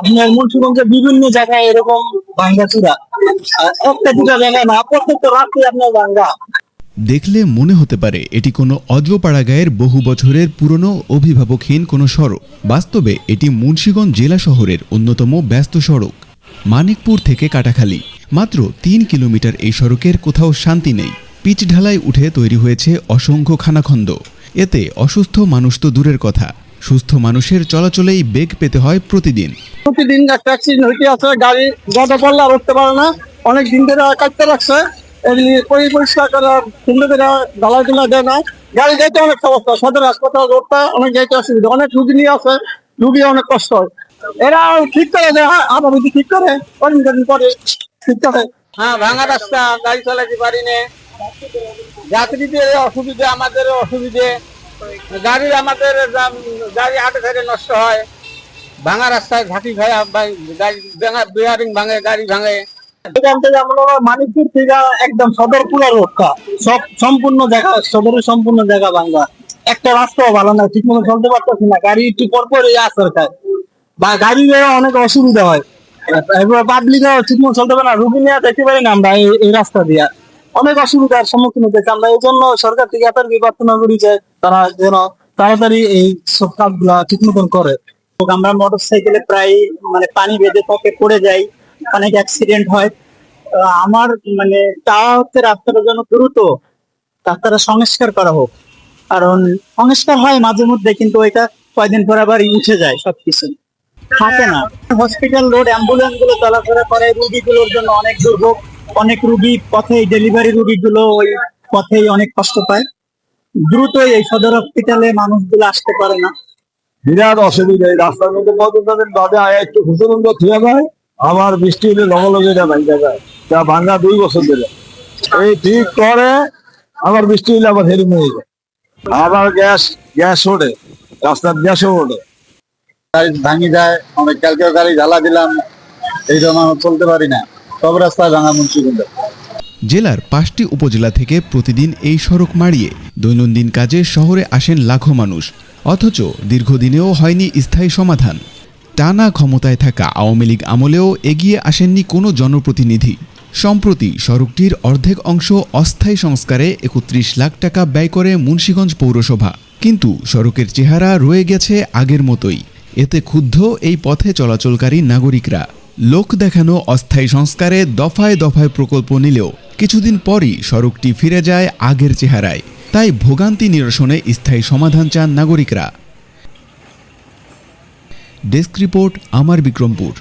আপনার মুন্সিগঞ্জে বিভিন্ন জায়গায় এরকম ভাঙ্গাচুরা একটা দুটা জায়গায় না, প্রত্যেকটা রাত্রে আপনার ভাঙ্গা। দেখলে মনে হতে পারে এটি কোনো অজপাড়া গায়ের বহু বছরের পুরনো অভিভাবকহীন কোনো সড়ক। বাস্তবে এটি মুন্সিগঞ্জ জেলা শহরের অন্যতম ব্যস্ত সড়ক, মানিকপুর থেকে কাটাখালী। মাত্র তিন কিলোমিটার এই সড়কের কোথাও শান্তি নেই। পিচ ঢালাই উঠে তৈরি হয়েছে অসংখ্য খানাখন্দ। এতে অসুস্থ মানুষ তো দূরের কথা। সুস্থ মানুষের চলাচলেই বেগ পেতে হয় প্রতিদিন। প্রতিদিন একটা অ্যাক্সিডেন্ট হইতে আছে গাড়ি গদা পড়লে আর উঠতে পারে না। অনেক দিন ধরে কাটতে রাখছে এমনি পরিষ্কার করে সুন্দর করে ঢালাই টুলা দেয় না। গাড়ি যাইতে অনেক সমস্যা সদর হাসপাতাল রোডটা অনেক যাইতে অসুবিধা। অনেক রুগী নিয়ে আছে রুগী অনেক কষ্ট হয়। এরা ঠিক করে দেয় আবার যদি ঠিক করে কদিন কদিন পরে ঠিক করে। হ্যাঁ ভাঙা রাস্তা গাড়ি চালাতে পারি না। যাত্রীদের অসুবিধে আমাদের অসুবিধে। গাড়ি আমাদের গাড়ি হাটে ঘাটে নষ্ট হয়। ভাঙা রাস্তায় ঘাটি খায় গাড়ি বিয়ারিং ভাঙে, গাড়ি ভাঙে। এখান থেকে আমরা মানিকপুর থেকে একদম সদরপুরা রোডটা সব সম্পূর্ণ জায়গা, সদরের সম্পূর্ণ জায়গা ভাঙ্গা একটা রাস্তাও ভালো না ঠিক মতো চলতে পারতেছি না। গাড়ি একটু পর পর আসার খায়। বা গাড়ি অনেক অসুবিধা হয়। এবার পাবলিক ঠিক মতো চলতে পারে না। রুগী নিয়ে দেখতে পারি না আমরা এই- এই রাস্তা দিয়া। অনেক অসুবিধার সম্মুখীন হতেছি আমরা এই জন্য সরকার থেকে এত প্রার্থনা করি যে তারা যেন তাড়াতাড়ি এই সব কাজগুলা ঠিক মতন করে আমরা মোটর সাইকেলে প্রায় মানে পানি বেঁধে পকে পড়ে যাই, অনেক অ্যাক্সিডেন্ট হয়। আমার মানে তা হচ্ছে রাস্তাটা যেন দ্রুত রাস্তাটা সংস্কার করা হোক। কারণ সংস্কার হয় মাঝে মধ্যে, কিন্তু ওইটা কয়দিন পর আবার উঠে যায় সবকিছু। থাকে না। হসপিটাল রোড অ্যাম্বুলেন্সগুলো চলাফেরা করে, রুগীগুলোর জন্য অনেক দুর্ভোগ। অনেক রুগী পথেই ডেলিভারি রুগীগুলো ওই পথেই অনেক কষ্ট পায়। দ্রুতই এই সদর হসপিটালে মানুষগুলো আসতে পারে না। বিরাট অসুবিধা, এই রাস্তার মধ্যে কত তাদের বাদে আয়, একটু খুচরুন্দ যায়, আবার বৃষ্টি হলে লগে লগে এটা ভাঙ্গা যায় ভাঙ্গা দুই বছর ধরে। এই ঠিক করে আবার বৃষ্টি হলে আবার হেরি হয়ে যায়। আবার গ্যাস গ্যাস ওঠে, রাস্তার গ্যাসও ওঠে। গাড়ি ভাঙি যায়, অনেক কালকে গাড়ি ঢালা দিলাম, এই জন্য চলতে পারি না। সব রাস্তায় ভাঙা মুন্সিগঞ্জ জেলার পাঁচটি উপজেলা থেকে প্রতিদিন এই সড়ক মাড়িয়ে দৈনন্দিন কাজে শহরে আসেন লাখো মানুষ। অথচ দীর্ঘদিনেও হয়নি স্থায়ী সমাধান। টানা ক্ষমতায় থাকা আওয়ামী লীগ আমলেও এগিয়ে আসেননি কোনো জনপ্রতিনিধি। সম্প্রতি সড়কটির অর্ধেক অংশ অস্থায়ী সংস্কারে একত্রিশ লাখ টাকা ব্যয় করে মুন্সীগঞ্জ পৌরসভা। কিন্তু সড়কের চেহারা রয়ে গেছে আগের মতোই। এতে ক্ষুব্ধ এই পথে চলাচলকারী নাগরিকরা। লোক দেখানো অস্থায়ী সংস্কারে দফায় দফায় প্রকল্প নিলেও কিছুদিন পরই সড়কটি ফিরে যায় আগের চেহারায়। তাই ভোগান্তি নিরসনে স্থায়ী সমাধান চান নাগরিকরা। ডেস্ক রিপোর্ট, আমার বিক্রমপুর।